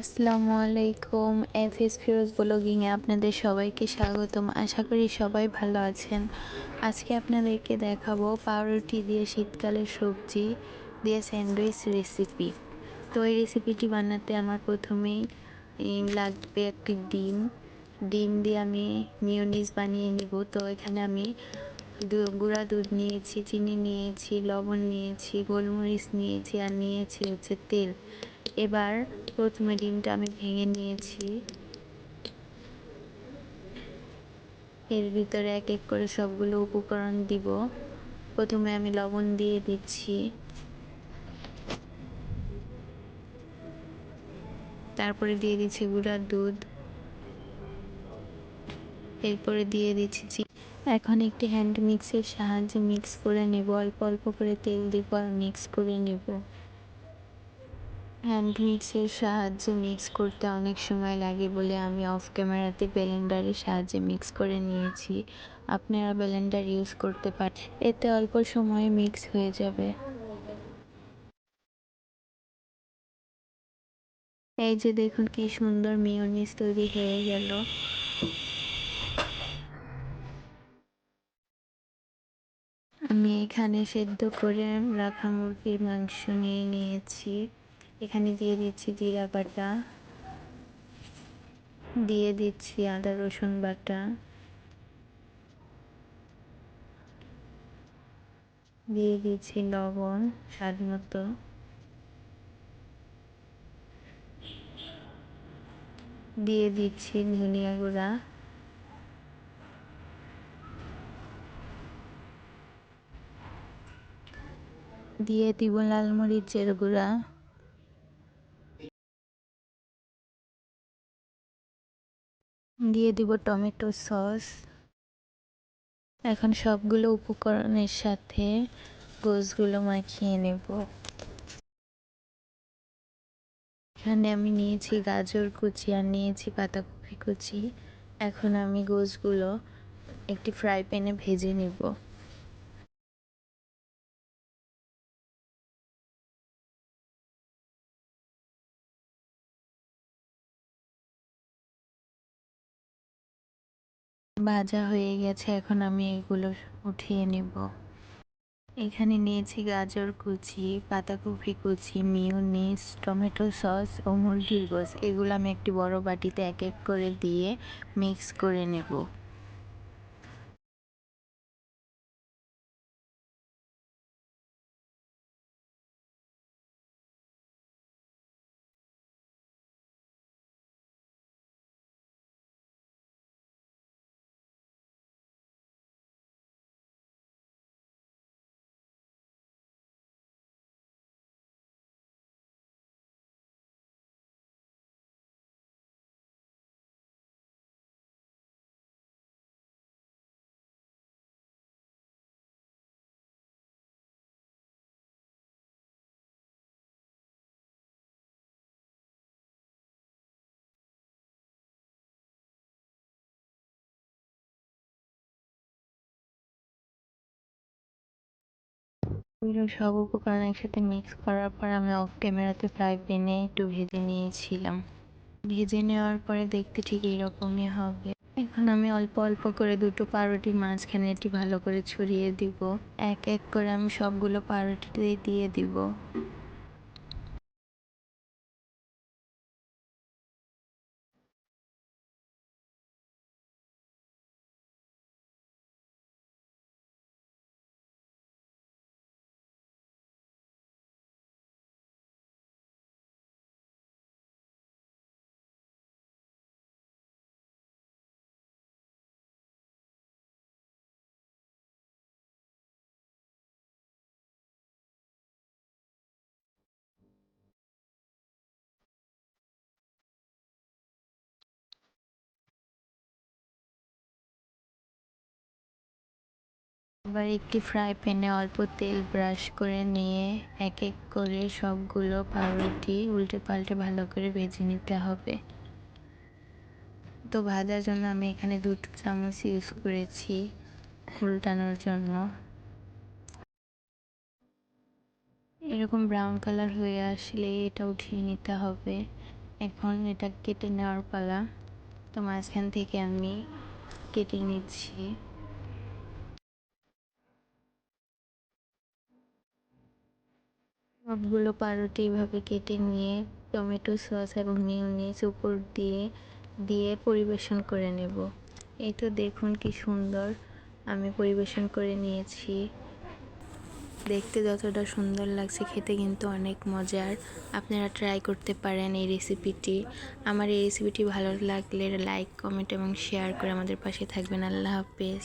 আসসালামু আলাইকুম F S Firoz ব্লগিংয়ে আপনাদের সবাইকে স্বাগতম। আশা করি সবাই ভালো আছেন। আজকে আপনাদেরকে দেখাবো পাউরুটি দিয়ে শীতকালের সবজি দিয়ে স্যান্ডউইচ রেসিপি। তো এই রেসিপিটি বানাতে আমার প্রথমেই লাগবে একটি ডিম। ডিম দিয়ে আমি মিওনিজ বানিয়ে নিব। তো এখানে আমি গুঁড়া দুধ নিয়েছি, চিনি নিয়েছি, লবণ নিয়েছি, গোলমরিচ নিয়েছি, আর নিয়েছি হচ্ছে তেল। এবার প্রথমে ডিমটা আমি ভেঙে নিয়েছি। এর ভিতরে এক এক করে সবগুলো উপকরণ দিব। প্রথমে আমি লবণ দিয়ে দিচ্ছি। তারপরে দিয়ে দিচ্ছি গুঁড়ার দুধ। এরপরে দিয়ে দিচ্ছি এখন একটি হ্যান্ড মিক্সের সাহায্যে মিক্স করে নেব। অল্প অল্প করে তেল দিব আর মিক্স করে নেব। হ্যান্ড মিক্সের সাহায্যে মিক্স করতে অনেক সময় লাগে বলে আমি অফ ক্যামেরাতে ব্লেন্ডারের সাহায্যে মিক্স করে নিয়েছি। আপনারা ব্লেন্ডার ইউজ করতে পারেন এতে অল্প সময়ে মিক্স হয়ে যাবে। এই যে দেখুন কি সুন্দর মিওনিস তৈরি হয়ে গেল। আমি এখানে সেদ্ধ করে রাখা মুরগির মাংস নিয়ে নিয়েছি। এখানে দিয়ে দিচ্ছি জিরা বাটা। দিয়ে দিচ্ছি আদা, রসুন বাটা। দিয়ে দিচ্ছি লবণ স্বাদ মতো। দিয়ে দিচ্ছি ধনিয়া গুঁড়া। দিয়ে দিব লাল মরিচের গুঁড়া। দিয়ে দিব টমেটো সস। এখন সবগুলো উপকরণের সাথে গোসগুলো মাখিয়ে নেব। এখানে আমি নিয়েছি গাজর কুচি আর নিয়েছি পাতাকপি কুচি। এখন আমি গোসগুলো একটি ফ্রাই প্যানে ভেজে নেব। ভাজা হয়ে গেছে, এখন আমি এগুলো উঠিয়ে নেব। এখানে নিয়েছি গাজর কুচি, পাতাকপি কুচি, মিউনিস, টমেটো সস ও মুরগির গোস এগুলো আমি একটি বড় বাটিতে এক এক করে দিয়ে মিক্স করে নেব। এগুলো সব উপকরণ একসাথে মিক্স করার পর আমি অফ ক্যামেরাতে ফ্রাই প্যানে একটু ভেজে নিয়েছিলাম। ভেজে নেওয়ার পরে দেখতে ঠিক এরকমই হবে। এখন আমি অল্প অল্প করে দুটো পাউরুটির মাঝখানে এটি ভালো করে ছড়িয়ে দিব। এক এক করে আমি সবগুলো পাউরুটিতে দিয়ে দিব। এবার একটি ফ্রাই প্যানে অল্প তেল ব্রাশ করে নিয়ে এক এক করে সবগুলো পাউরুটি উল্টে পাল্টে ভালো করে ভেজে নিতে হবে। তো ভাজার জন্য আমি এখানে দুটো চামচ ইউজ করেছি উল্টানোর জন্য। এরকম ব্রাউন কালার হয়ে আসলে এটা উঠিয়ে নিতে হবে। এখন এটা কেটে নেওয়ার পালা। তো মাঝখান থেকে আমি কেটে নিচ্ছি। সবগুলো পাউরুটি এভাবে কেটে নিয়ে টমেটো সস এবং মিউনিস উপর দিয়ে দিয়ে পরিবেশন করে নেব। এই তো দেখুন কি সুন্দর আমি পরিবেশন করে নিয়েছি। দেখতে যতটা সুন্দর লাগছে, খেতে কিন্তু অনেক মজার। আপনারা ট্রাই করতে পারেন এই রেসিপিটি আমার এই রেসিপিটি ভালো লাগলে লাইক কমেন্ট এবং শেয়ার করে আমাদের পাশে থাকবেন। আল্লাহ হাফেজ।